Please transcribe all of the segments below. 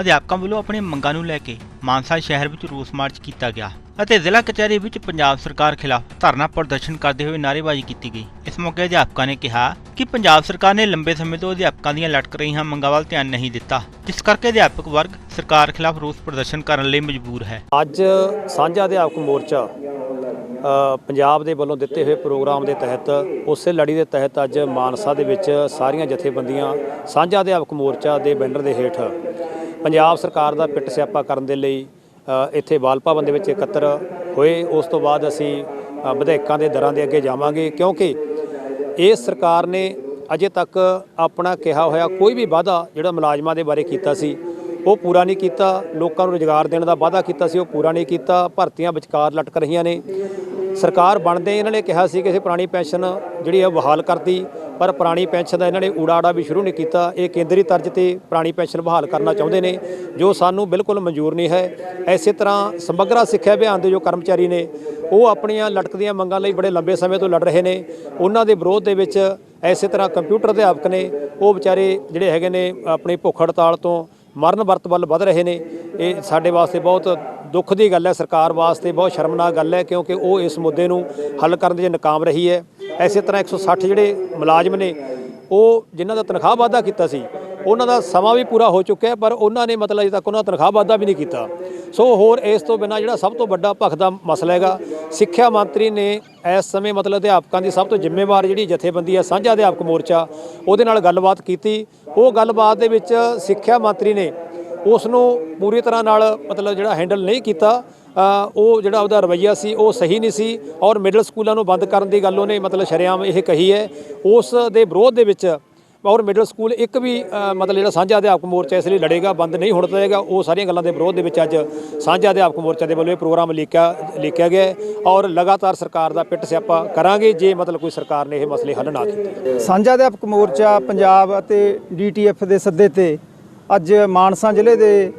ਅਧਿਆਪਕਾਂ ਵੱਲੋਂ ਆਪਣੀਆਂ ਮੰਗਾਂ ਨੂੰ ਲੈ ਕੇ ਮਾਨਸਾ ਸ਼ਹਿਰ ਵਿੱਚ ਰੋਸ ਮਾਰਚ ਕੀਤਾ ਗਿਆ ਅਤੇ ਜ਼ਿਲ੍ਹਾ ਕਚਹਿਰੀ ਵਿੱਚ ਪੰਜਾਬ ਸਰਕਾਰ ਖਿਲਾਫ ਧਰਨਾ ਪ੍ਰਦਰਸ਼ਨ ਕਰਦੇ ਹੋਏ ਨਾਅਰੇਬਾਜ਼ੀ ਕੀਤੀ ਗਈ। ਇਸ ਮੌਕੇ ਅਧਿਆਪਕਾਂ ਨੇ ਕਿਹਾ ਕਿ ਪੰਜਾਬ ਸਰਕਾਰ ਨੇ ਲੰਬੇ ਸਮੇਂ ਤੋਂ ਅਧਿਆਪਕਾਂ ਦੀਆਂ ਲਟਕ ਰਹੀਆਂ ਮੰਗਾਂ ਵੱਲ ਧਿਆਨ ਨਹੀਂ ਦਿੱਤਾ, ਜਿਸ ਕਰਕੇ ਅਧਿਆਪਕ ਵਰਗ ਸਰਕਾਰ ਖਿਲਾਫ ਰੋਸ ਪ੍ਰਦਰਸ਼ਨ ਕਰਨ ਲਈ ਮਜਬੂਰ ਹੈ। ਅੱਜ ਸਾਂਝਾ ਅਧਿਆਪਕ ਮੋਰਚਾ ਪੰਜਾਬ ਦੇ ਵੱਲੋਂ ਦਿੱਤੇ ਹੋਏ ਪ੍ਰੋਗਰਾਮ ਦੇ ਤਹਿਤ, ਉਸੇ ਲੜੀ ਦੇ ਤਹਿਤ ਅੱਜ ਮਾਨਸਾ ਦੇ ਵਿੱਚ ਸਾਰੀਆਂ ਜਥੇਬੰਦੀਆਂ ਸਾਂਝਾ ਅਧਿਆਪਕ ਮੋਰਚਾ ਦੇ ਬੈਨਰ ਦੇ ਹੇਠ ਪੰਜਾਬ ਸਰਕਾਰ ਦਾ ਪਿੱਟ ਸਿਆਪਾ ਕਰਨ ਦੇ ਲਈ ਇੱਥੇ ਬਾਲ ਭਵਨ ਦੇ ਵਿੱਚ ਇਕੱਤਰ ਹੋਏ। ਉਸ ਤੋਂ ਬਾਅਦ ਅਸੀਂ ਵਿਧਾਇਕਾਂ ਦੇ ਦਰਾਂ ਦੇ ਅੱਗੇ ਜਾਵਾਂਗੇ, ਕਿਉਂਕਿ ਇਸ ਸਰਕਾਰ ਨੇ ਅਜੇ ਤੱਕ ਆਪਣਾ ਕਿਹਾ ਹੋਇਆ ਕੋਈ ਵੀ ਵਾਅਦਾ ਜਿਹੜਾ ਮੁਲਾਜ਼ਮਾਂ ਦੇ ਬਾਰੇ ਕੀਤਾ ਸੀ, ਉਹ ਪੂਰਾ ਨਹੀਂ ਕੀਤਾ। ਲੋਕਾਂ ਨੂੰ ਰੁਜ਼ਗਾਰ ਦੇਣ ਦਾ ਵਾਅਦਾ ਕੀਤਾ ਸੀ, ਉਹ ਪੂਰਾ ਨਹੀਂ ਕੀਤਾ। ਭਰਤੀਆਂ ਵਿਚਕਾਰ ਲਟਕ ਰਹੀਆਂ ਨੇ। ਸਰਕਾਰ ਬਣਦੇ ਇਹਨਾਂ ਨੇ ਕਿਹਾ ਸੀ ਕਿ ਅਸੀਂ ਪੁਰਾਣੀ ਪੈਨਸ਼ਨ ਜਿਹੜੀ ਹੈ ਬਹਾਲ ਕਰਤੀ ਪਰ ਪੁਰਾਣੀ ਪੈਨਸ਼ਨ ਦਾ ਇਹਨਾਂ ਨੇ ਊੜਾੜਾ ਵੀ ਸ਼ੁਰੂ ਨਹੀਂ ਕੀਤਾ। ਇਹ ਕੇਂਦਰੀ ਤਰਜ਼ ਤੇ ਪੁਰਾਣੀ ਪੈਨਸ਼ਨ ਬਹਾਲ ਕਰਨਾ ਚਾਹੁੰਦੇ ਨੇ, ਜੋ ਸਾਨੂੰ ਬਿਲਕੁਲ ਮਨਜ਼ੂਰ ਨਹੀਂ ਹੈ। ਐਸੇ ਤਰ੍ਹਾਂ ਸਮਗਰਾ ਸਿੱਖਿਆ ਅਭਿਆਨ ਦੇ ਜੋ ਕਰਮਚਾਰੀ ਨੇ, ਉਹ ਆਪਣੀਆਂ ਲਟਕਦੀਆਂ ਮੰਗਾਂ ਲਈ ਬੜੇ ਲੰਬੇ ਸਮੇਂ ਤੋਂ ਲੜ ਰਹੇ ਨੇ। ਉਹਨਾਂ ਦੇ ਵਿਰੋਧ ਦੇ ਵਿੱਚ ਐਸੇ ਤਰ੍ਹਾਂ ਕੰਪਿਊਟਰ ਅਧਿਆਪਕ ਨੇ, ਉਹ ਵਿਚਾਰੇ ਜਿਹੜੇ ਹੈਗੇ ਨੇ, ਆਪਣੀ ਭੁੱਖ ਹੜਤਾਲ ਤੋਂ ਮਰਨ ਵਰਤ ਵੱਲ ਵਧ ਰਹੇ ਨੇ। ਇਹ ਸਾਡੇ ਵਾਸਤੇ ਬਹੁਤ ਦੁੱਖ ਦੀ ਗੱਲ ਹੈ, ਸਰਕਾਰ ਵਾਸਤੇ ਬਹੁਤ ਸ਼ਰਮਨਾਕ ਗੱਲ ਹੈ, ਕਿਉਂਕਿ ਉਹ ਇਸ ਮੁੱਦੇ ਨੂੰ ਹੱਲ ਕਰਨ ਦੇ ਨਾਕਾਮ ਰਹੀ ਹੈ। ਐਸੇ ਤਰ੍ਹਾਂ 160 ਜਿਹੜੇ ਮੁਲਾਜ਼ਮ ਨੇ, ਉਹ ਜਿਨ੍ਹਾਂ ਦਾ ਤਨਖਾਹ ਵਾਧਾ ਕੀਤਾ ਸੀ, ਉਹਨਾਂ ਦਾ ਸਮਾਂ ਵੀ ਪੂਰਾ ਹੋ ਚੁੱਕਿਆ ਪਰ ਉਹਨਾਂ ਨੇ ਮਤਲਬ ਅਜੇ ਤੱਕ ਉਹਨਾਂ ਦਾ ਤਨਖਾਹ ਵਾਧਾ ਵੀ ਨਹੀਂ ਕੀਤਾ। ਸੋ ਹੋਰ ਇਸ ਤੋਂ ਬਿਨਾਂ ਜਿਹੜਾ ਸਭ ਤੋਂ ਵੱਡਾ ਭਖ ਦਾ ਮਸਲਾ ਹੈਗਾ, ਸਿੱਖਿਆ ਮੰਤਰੀ ਨੇ ਇਸ ਸਮੇਂ ਮਤਲਬ ਅਧਿਆਪਕਾਂ ਦੀ ਸਭ ਤੋਂ ਜ਼ਿੰਮੇਵਾਰ ਜਿਹੜੀ ਜਥੇਬੰਦੀ ਹੈ, ਸਾਂਝਾ ਅਧਿਆਪਕ ਮੋਰਚਾ, ਉਹਦੇ ਨਾਲ ਗੱਲਬਾਤ ਕੀਤੀ। ਉਹ ਗੱਲਬਾਤ ਦੇ ਵਿੱਚ ਸਿੱਖਿਆ ਮੰਤਰੀ ਨੇ ਉਸ ਨੂੰ ਪੂਰੀ ਤਰ੍ਹਾਂ ਨਾਲ ਮਤਲਬ ਜਿਹੜਾ ਹੈਂਡਲ ਨਹੀਂ ਕੀਤਾ ਉਹ ਜਿਹੜਾ ਉਹਦਾ ਰਵੱਈਆ ਸੀ, ਉਹ ਸਹੀ ਨਹੀਂ ਸੀ ਔਰ ਮਿਡਲ ਸਕੂਲਾਂ ਨੂੰ ਬੰਦ ਕਰਨ ਦੀ ਗੱਲ ਉਹਨੇ ਮਤਲਬ ਸ਼ਰੇਆਮ ਇਹ ਕਹੀ ਹੈ। ਉਸ ਦੇ ਵਿਰੋਧ ਦੇ ਵਿੱਚ ਔਰ ਮਿਡਲ ਸਕੂਲ ਇੱਕ ਵੀ ਮਤਲਬ ਜਿਹੜਾ ਸਾਂਝਾ ਅਧਿਆਪਕ ਮੋਰਚਾ ਇਸ ਲਈ ਲੜੇਗਾ, ਬੰਦ ਨਹੀਂ ਹੋਣ ਦੇਵੇਗਾ, ਉਹ ਸਾਰੀਆਂ ਗੱਲਾਂ ਦੇ ਵਿਰੋਧ ਦੇ ਵਿੱਚ ਅੱਜ ਸਾਂਝਾ ਅਧਿਆਪਕ ਮੋਰਚਾ ਦੇ ਵੱਲੋਂ ਇਹ ਪ੍ਰੋਗਰਾਮ ਲਿਖਿਆ ਲਿਖਿਆ ਗਿਆ ਔਰ ਲਗਾਤਾਰ ਸਰਕਾਰ ਦਾ ਪਿੱਟ ਸਿਆਪਾ ਕਰਾਂਗੇ ਜੇ ਮਤਲਬ ਕੋਈ ਸਰਕਾਰ ਨੇ ਇਹ ਮਸਲੇ ਹੱਲ ਨਾ ਕੀਤੇ। ਸਾਂਝਾ ਅਧਿਆਪਕ ਮੋਰਚਾ ਪੰਜਾਬ ਅਤੇ ਡੀਟੀਐਫ ਦੇ ਸੱਦੇ ਤੇ ਅੱਜ ਮਾਨਸਾ ਜ਼ਿਲ੍ਹੇ ਦੇ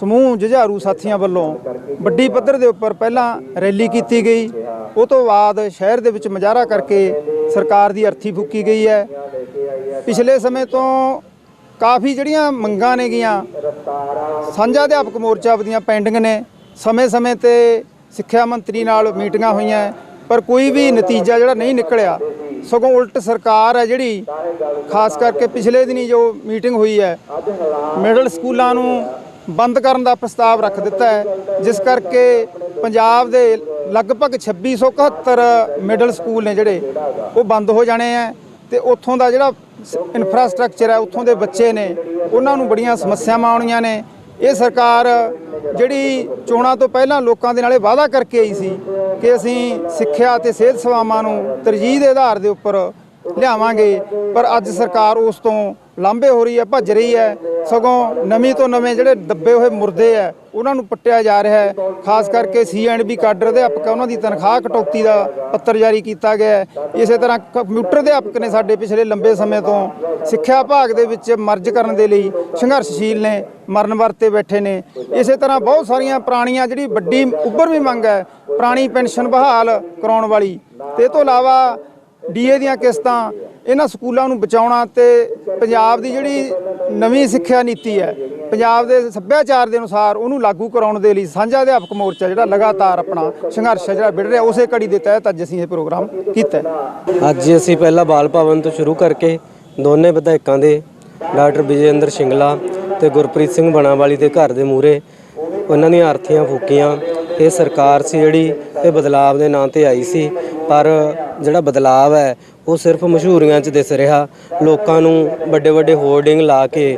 ਸਮੂਹ ਜੁਝਾਰੂ ਸਾਥੀਆਂ ਵੱਲੋਂ ਵੱਡੀ ਪੱਧਰ ਦੇ ਉੱਪਰ ਪਹਿਲਾਂ ਰੈਲੀ ਕੀਤੀ ਗਈ। ਉਹ ਤੋਂ ਬਾਅਦ ਸ਼ਹਿਰ ਦੇ ਵਿੱਚ ਮੁਜ਼ਾਹਰਾ ਕਰਕੇ ਸਰਕਾਰ ਦੀ ਅਰਥੀ ਫੂਕੀ ਗਈ ਹੈ। ਪਿਛਲੇ ਸਮੇਂ ਤੋਂ ਕਾਫੀ ਜਿਹੜੀਆਂ ਮੰਗਾਂ ਨੇਗੀਆਂ ਸਾਂਝਾ ਅਧਿਆਪਕ ਮੋਰਚਾ ਦੀਆਂ ਪੈਂਡਿੰਗ ਨੇ। ਸਮੇਂ-ਸਮੇਂ ਤੇ ਸਿੱਖਿਆ ਮੰਤਰੀ ਨਾਲ ਮੀਟਿੰਗਾਂ ਹੋਈਆਂ, ਪਰ ਕੋਈ ਵੀ ਨਤੀਜਾ ਜਿਹੜਾ ਨਹੀਂ ਨਿਕਲਿਆ। ਸਗੋਂ ਉਲਟ ਸਰਕਾਰ ਹੈ ਜਿਹੜੀ, ਖਾਸ ਕਰਕੇ ਪਿਛਲੇ ਦਿਨੀ ਜੋ ਮੀਟਿੰਗ ਹੋਈ ਹੈ, ਮਿਡਲ ਸਕੂਲਾਂ ਨੂੰ ਬੰਦ ਕਰਨ ਦਾ ਪ੍ਰਸਤਾਵ ਰੱਖ ਦਿੱਤਾ ਹੈ, ਜਿਸ ਕਰਕੇ ਪੰਜਾਬ ਦੇ ਲਗਭਗ 2671 ਮਿਡਲ ਸਕੂਲ ਨੇ ਜਿਹੜੇ, ਉਹ ਬੰਦ ਹੋ ਜਾਣੇ ਆ ਤੇ ਉੱਥੋਂ ਦਾ ਜਿਹੜਾ ਇਨਫਰਾਸਟ੍ਰਕਚਰ ਹੈ, ਉੱਥੋਂ ਦੇ ਬੱਚੇ ਨੇ, ਉਹਨਾਂ ਨੂੰ ਬੜੀਆਂ ਸਮੱਸਿਆਵਾਂ ਆਉਣੀਆਂ ਨੇ। ਇਹ ਸਰਕਾਰ ਜਿਹੜੀ ਚੋਣਾਂ ਤੋਂ ਪਹਿਲਾਂ ਲੋਕਾਂ ਦੇ ਨਾਲੇ ਵਾਅਦਾ ਕਰਕੇ ਆਈ ਸੀ ਕਿ ਅਸੀਂ ਸਿੱਖਿਆ ਤੇ ਸਿਹਤ ਸੇਵਾਵਾਂ ਨੂੰ ਤਰਜੀਹ ਦੇ ਆਧਾਰ ਦੇ ਉੱਪਰ ਲਿਆਵਾਂਗੇ, ਪਰ ਅੱਜ ਸਰਕਾਰ ਉਸ ਤੋਂ ਲਾਂਭੇ ਹੋ ਰਹੀ ਹੈ, ਭੱਜ ਰਹੀ ਹੈ। ਸਗੋਂ ਨਵੀਂ ਤੋਂ ਨਵੇਂ ਜਿਹੜੇ ਦੱਬੇ ਹੋਏ ਮੁਰਦੇ ਆ, ਉਹਨਾਂ ਨੂੰ ਪੱਟਿਆ ਜਾ ਰਿਹਾ ਹੈ। ਖਾਸ ਕਰਕੇ ਸੀ ਐਂਡ ਬੀ ਕਾਡਰ ਅਧਿਆਪਕ ਉਹਨਾਂ ਦੀ ਤਨਖਾਹ ਕਟੌਤੀ ਦਾ ਪੱਤਰ ਜਾਰੀ ਕੀਤਾ ਗਿਆ ਇਸੇ ਤਰ੍ਹਾਂ ਕੰਪਿਊਟਰ ਅਧਿਆਪਕ ਨੇ ਸਾਡੇ ਪਿਛਲੇ ਲੰਬੇ ਸਮੇਂ ਤੋਂ ਸਿੱਖਿਆ ਵਿਭਾਗ ਦੇ ਵਿੱਚ ਮਰਜ ਕਰਨ ਦੇ ਲਈ ਸੰਘਰਸ਼ਸ਼ੀਲ ਨੇ, ਮਰਨ ਵਰਤੇ ਬੈਠੇ ਨੇ। ਇਸੇ ਤਰ੍ਹਾਂ ਬਹੁਤ ਸਾਰੀਆਂ ਪੁਰਾਣੀਆਂ ਜਿਹੜੀ ਵੱਡੀ ਉੱਭਰ ਵੀ ਮੰਗ ਹੈ, ਪੁਰਾਣੀ ਪੈਨਸ਼ਨ ਬਹਾਲ ਕਰਾਉਣ ਵਾਲੀ। ਤੇ ਇਹ ਤੋਂ ਇਲਾਵਾ ਡੀਏ ਦੀਆਂ ਕਿਸ਼ਤਾਂ ਇਹਨਾਂ ਸਕੂਲਾਂ ਨੂੰ ਬਚਾਉਣਾ ਤੇ ਪੰਜਾਬ ਦੀ ਜਿਹੜੀ ਨਵੀਂ ਸਿੱਖਿਆ ਨੀਤੀ ਹੈ। ਪੰਜਾਬ ਦੇ ਸੱਭਿਆਚਾਰ ਦੇ ਅਨੁਸਾਰ ਉਹਨੂੰ ਲਾਗੂ ਕਰਾਉਣ ਦੇ ਲਈ ਸਾਂਝਾ ਅਧਿਆਪਕ ਮੋਰਚਾ ਜਿਹੜਾ ਲਗਾਤਾਰ ਆਪਣਾ ਸੰਘਰਸ਼ ਜਿਹੜਾ ਵਿੱਢ ਰਿਹਾ, ਉਸੇ ਕੜੀ ਦੇ ਤਹਿਤ ਅੱਜ ਅਸੀਂ ਇਹ ਪ੍ਰੋਗਰਾਮ ਕੀਤਾ ਅੱਜ ਅਸੀਂ ਪਹਿਲਾਂ ਬਾਲ ਭਵਨ ਤੋਂ ਸ਼ੁਰੂ ਕਰਕੇ ਦੋਨੇ ਵਿਧਾਇਕਾਂ ਦੇ, ਡਾਕਟਰ ਵਿਜੇਂਦਰ ਸ਼ਿੰਗਲਾ ਤੇ ਗੁਰਪ੍ਰੀਤ ਸਿੰਘ ਬਣਾਵਾਲੀ ਦੇ ਘਰ ਦੇ ਮੂਹਰੇ ਉਹਨਾਂ ਦੀਆਂ ਆਰਥੀਆਂ ਫੂਕੀਆਂ। ਇਹ ਸਰਕਾਰ ਸੀ ਜਿਹੜੀ ਇਹ ਬਦਲਾਵ ਦੇ ਨਾਂ ਤੇ ਆਈ ਸੀ। ਪਰ ਜਿਹੜਾ ਬਦਲਾਵ ਹੈ, ਉਹ ਸਿਰਫ ਮਸ਼ਹੂਰੀਆਂ 'ਚ ਦਿਸ ਰਿਹਾ। ਲੋਕਾਂ ਨੂੰ ਵੱਡੇ ਵੱਡੇ ਹੋਰਡਿੰਗ ਲਾ ਕੇ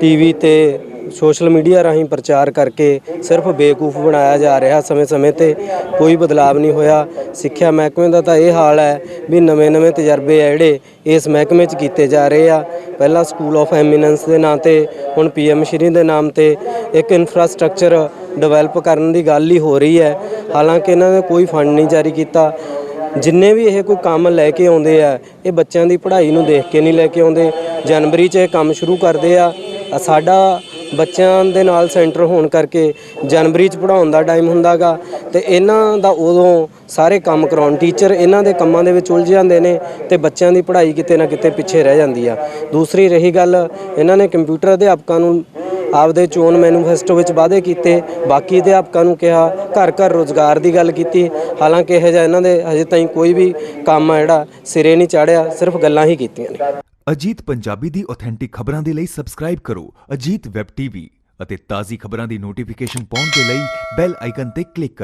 ਟੀਵੀ ਤੇ ਸੋਸ਼ਲ ਮੀਡੀਆ ਰਾਹੀਂ ਪ੍ਰਚਾਰ ਕਰਕੇ ਸਿਰਫ ਬੇਕੂਫ ਬਣਾਇਆ ਜਾ ਰਿਹਾ ਸਮੇਂ-ਸਮੇਂ ਤੇ ਕੋਈ ਬਦਲਾਵ ਨਹੀਂ ਹੋਇਆ। ਸਿੱਖਿਆ ਮਹਿਕਮੇ ਦਾ ਤਾਂ ਇਹ ਹਾਲ ਹੈ ਵੀ ਨਵੇਂ-ਨਵੇਂ ਤਜਰਬੇ ਆ ਜਿਹੜੇ ਇਸ ਮਹਿਕਮੇ 'ਚ ਕੀਤੇ ਜਾ ਰਹੇ ਆ। ਪਹਿਲਾਂ ਸਕੂਲ ਆਫ ਐਮੀਨੈਂਸ ਦੇ ਨਾਂ ਤੇ, ਹੁਣ ਪੀਐਮ ਸ਼੍ਰੀ ਦੇ ਨਾਮ ਤੇ ਇੱਕ ਇਨਫਰਾਸਟ੍ਰਕਚਰ ਡਿਵੈਲਪ ਕਰਨ ਦੀ ਗੱਲ ਹੀ ਹੋ ਰਹੀ ਹੈ। ਹਾਲਾਂਕਿ ਇਹਨਾਂ ਨੇ ਕੋਈ ਫੰਡ ਨਹੀਂ ਜਾਰੀ ਕੀਤਾ। ਜਿੰਨੇ ਵੀ ਇਹ ਕੋਈ ਕੰਮ ਲੈ ਕੇ ਆਉਂਦੇ ਆ, ਇਹ ਬੱਚਿਆਂ ਦੀ ਪੜ੍ਹਾਈ ਨੂੰ ਦੇਖ ਕੇ ਨਹੀਂ ਲੈ ਕੇ ਆਉਂਦੇ। ਜਨਵਰੀ 'ਚ ਇਹ ਕੰਮ ਸ਼ੁਰੂ ਕਰਦੇ ਆ। ਸਾਡਾ ਬੱਚਿਆਂ ਦੇ ਨਾਲ ਸੈਂਟਰ ਹੋਣ ਕਰਕੇ ਜਨਵਰੀ 'ਚ ਪੜਾਉਣ ਦਾ ਟਾਈਮ ਹੁੰਦਾਗਾ ਤੇ ਇਹਨਾਂ ਦਾ ਉਦੋਂ ਸਾਰੇ ਕੰਮ ਕਰਾਉਣ। ਟੀਚਰ ਇਹਨਾਂ ਦੇ ਕੰਮਾਂ ਦੇ ਵਿੱਚ ਉਲਝ ਜਾਂਦੇ ਨੇ ਤੇ ਬੱਚਿਆਂ ਦੀ ਪੜ੍ਹਾਈ ਕਿਤੇ ਨਾ ਕਿਤੇ ਪਿੱਛੇ ਰਹਿ ਜਾਂਦੀ ਆ। ਦੂਸਰੀ ਰਹੀ ਗੱਲ, ਇਹਨਾਂ ਨੇ ਕੰਪਿਊਟਰ ਅਧਿਆਪਕਾਂ ਨੂੰ ਆਪਦੇ ਚੋਣ ਮੈਨੀਫੈਸਟੋ ਵਿੱਚ ਵਾਅਦੇ ਕੀਤੇ, ਬਾਕੀ ਅਧਿਆਪਕਾਂ ਨੂੰ ਕਿਹਾ, ਘਰ ਘਰ ਰੋਜ਼ਗਾਰ ਦੀ ਗੱਲ ਕੀਤੀ। ਹਾਲਾਂਕਿ ਇਹ ਜਿਹਾ ਇਹਨਾਂ ਦੇ ਹਜੇ ਤਾਈਂ ਕੋਈ ਵੀ ਕੰਮ ਆ ਜਿਹੜਾ ਸਿਰੇ ਨਹੀਂ ਚਾੜਿਆ, ਸਿਰਫ ਗੱਲਾਂ ਹੀ ਕੀਤੀਆਂ ਨੇ। ਅਜੀਤ ਪੰਜਾਬੀ ਦੀ ਆਥੈਂਟਿਕ ਖਬਰਾਂ ਦੇ ਲਈ ਸਬਸਕ੍ਰਾਈਬ ਕਰੋ ਅਜੀਤ ਵੈਬ ਟੀਵੀ ਅਤੇ ਤਾਜ਼ੀ ਖਬਰਾਂ ਦੀ ਨੋਟੀਫਿਕੇਸ਼ਨ ਪਾਉਣ ਦੇ ਲਈ ਬੈਲ ਆਈਕਨ ਤੇ ਕਲਿੱਕ ਕਰੋ।